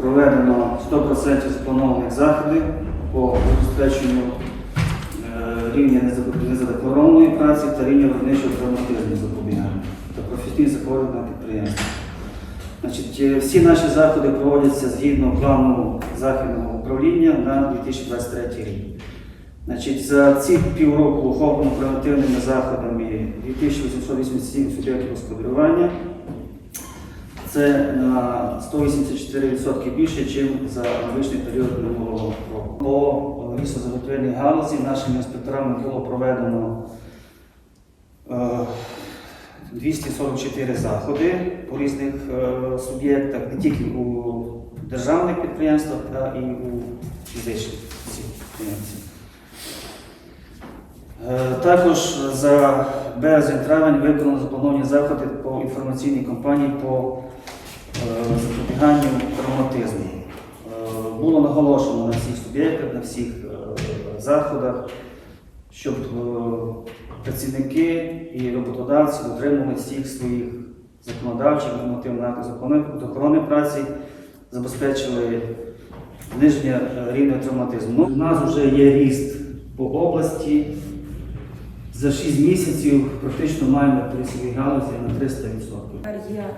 проведено 100% запланованих заходів по забезпеченню е, рівня неза- незадекларованої праці та рівня виробничого травматизму запобігання та професійних захворювань на підприємстві. Значить, е, всі наші заходи проводяться згідно плану західного управління на 2023 рік. Значить, за ці півроку охоплено превентивними заходами 2887 суб'єктів господарювання. Це на 184% більше, ніж за аналогічний період минулого року. По лісозаготівельній галузі нашими інспекторами було проведено е, 244 заходи по різних е, суб'єктах, не тільки у державних підприємствах, а і у фізичних підприємців. Е, Також за березень-травень виконано заплановані заходи по інформаційній кампанії по е, запобіганню травматизму. Е, Було наголошено на всіх суб'єктах, на всіх заходах, щоб працівники і роботодавці дотримували всіх своїх законодавчих нормативних актів охорони праці, забезпечили зниження рівня травматизму. У нас вже є ріст по області. За 6 місяців практично маємо при своїй галузі на 300%. Є е,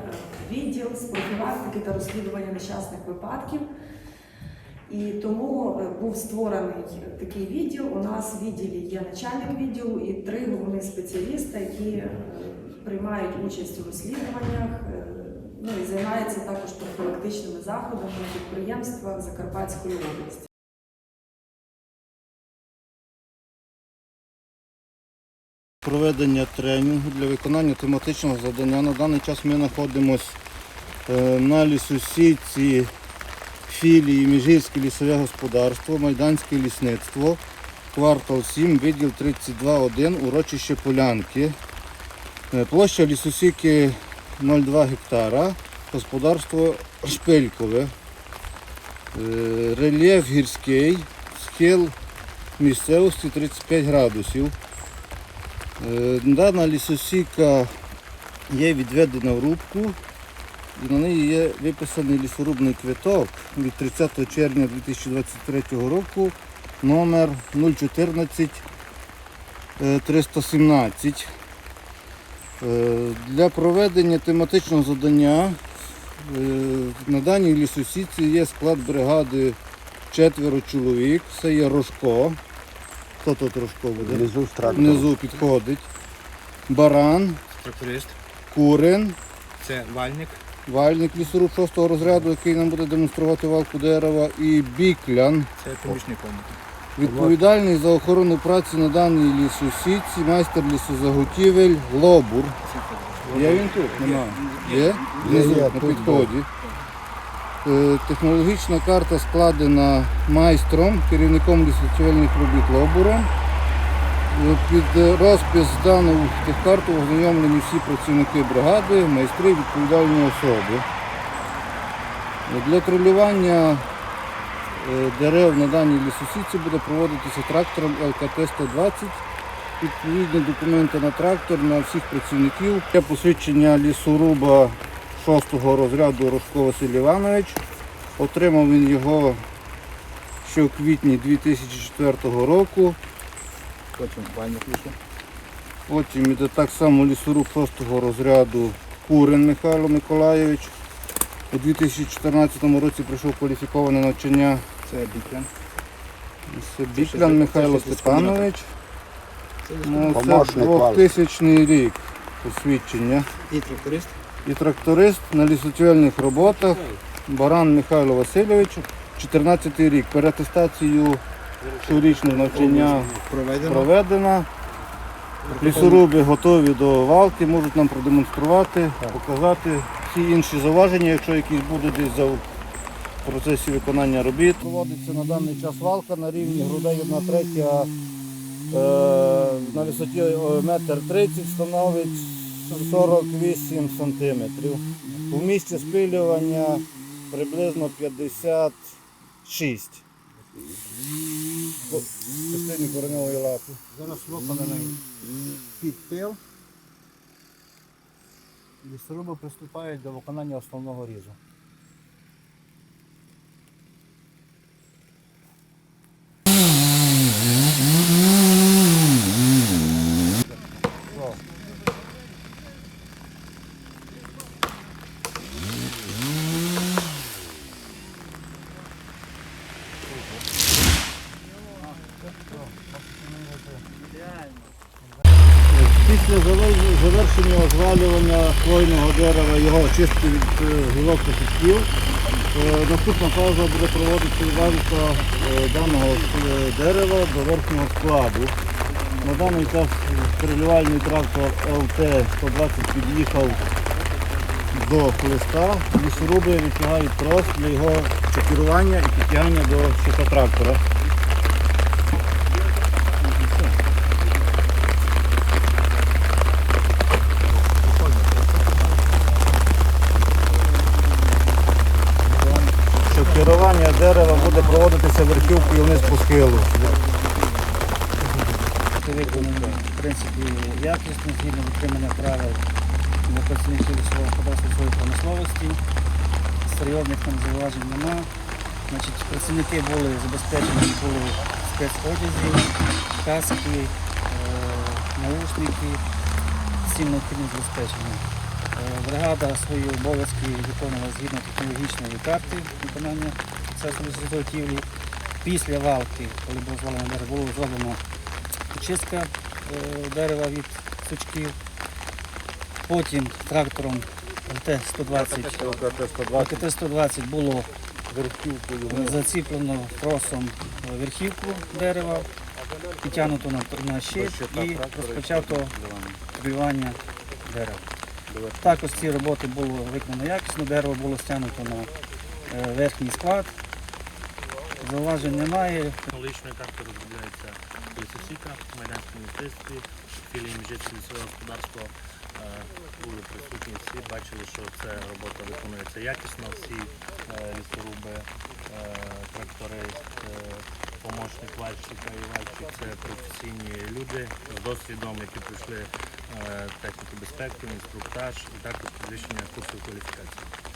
відділ з профілактики та розслідування нещасних випадків. І тому е, був створений такий відділ. У нас в відділі є начальник відділу і три головних спеціаліста, які е, приймають участь у розслідуваннях, ну і займаються також профілактичними заходами на підприємствах Закарпатської області. Проведення тренінгу для виконання тематичного завдання. На даний час ми знаходимося е, на лісосіці філії Міжгірське лісове господарство, Майданське лісництво, квартал 7, відділ 32.1, урочище Полянки. Е, Площа лісосіки 0,2 гектара, господарство Шпилькове. Е, Рельєф гірський, схил місцевості 35 градусів. Е, Дана лісосіка є відведена в рубку і на неї є виписаний лісорубний квиток від 30 червня 2023 року номер 014 е, 317. Е, Для проведення тематичного завдання е, на даній лісосіці є склад бригади четверо чоловік. Це є Рожко. Хто тут Рожко буде? Внизу з. Внизу підходить. Баран, Тракторист, курин, це вальник, вальник лісоруб 6 розряду, який нам буде демонструвати валку дерева, і біклян, це помічником. відповідальний за охорону праці на даній лісосітці, майстер лісозаготівель, лобур. Є він тут? Нема. Є? Внизу, на підході. Е, Технологічна карта складена майстром, керівником лісозаготівельних робіт лобуром. Е, Під розпис даних тих карт ознайомлені всі працівники бригади, майстри, відповідальні особи. Е, Для тролювання дерев на даній лісосіці буде проводитися трактором ЛКТ-120. Відповідні документи на трактор на всіх працівників. Є посвідчення лісоруба 6 розряду Рожко Василь Іванович. Отримав він його ще в квітні 2004 року. Потім іде так само лісоруб 6 розряду Курин Михайло Миколайович. У 2014 році пройшов кваліфіковане навчання Це біклян. Це Біклян Михайло Степанович. Ну, це Помощник 2000 рік посвідчення. І тракторист. І тракторист на лісоцювальних роботах Баран Михайло Васильович, 14 рік. Переатестацію щорічного навчання Проведено. проведена. Лісоруби готові до валки, можуть нам продемонструвати, показати всі інші зауваження, якщо якісь будуть десь за в процесі виконання робіт. Проводиться на даний час валка на рівні грудей 1 третя е, на висоті е, метр 30 становить 48 сантиметрів. У місці спилювання приблизно 56. Частині кореневої лапи. Зараз виконаний підпил. Лісоруби приступають до виконання основного різу. Після завершення озвалювання хвойного дерева, його чистки від е, гілок та сучків, е, наступна фаза буде проводити вивалка е, даного дерева до верхнього складу. На даний час перелівальний трактор ЛТ-120 під'їхав до хлиста, лісоруби відтягають трос для його чекірування і підтягання до щита трактора. Що керування дерева буде проводитися верхівкою вниз по схилу. Виконані в принципі якісно, згідно дотримання правил працівників лісового господарства своєї промисловості. Серйозних там зауважень нема. Значить, працівники були забезпечені були спецодязі, каски, е, наушники, всім необхідним забезпеченням. Е, Бригада свої обов'язки виконувала згідно технологічної карти виконання процесу лісозаготівлі. Після валки, коли було звалено було зроблено очистка е, дерева від сучків. Потім трактором ЛТ-120 ЛТ-120 було заціплено тросом верхівку дерева, підтягнуто на, щит і розпочато полювання дерева. Також ці роботи було виконано якісно, дерево було стягнуто на е, верхній склад. Зауважень немає, Технологічною картою розробляється лісосіка в майданському мистецтві. Філії жителі свого господарства е, були присутні всі, бачили, що ця робота виконується якісно. Всі е, лісоруби, е, тракторист, е, помощник вальщика і вальщик це професійні люди з досвідом, які пройшли техніку безпеки, інструктаж і також підвищення курсів кваліфікації.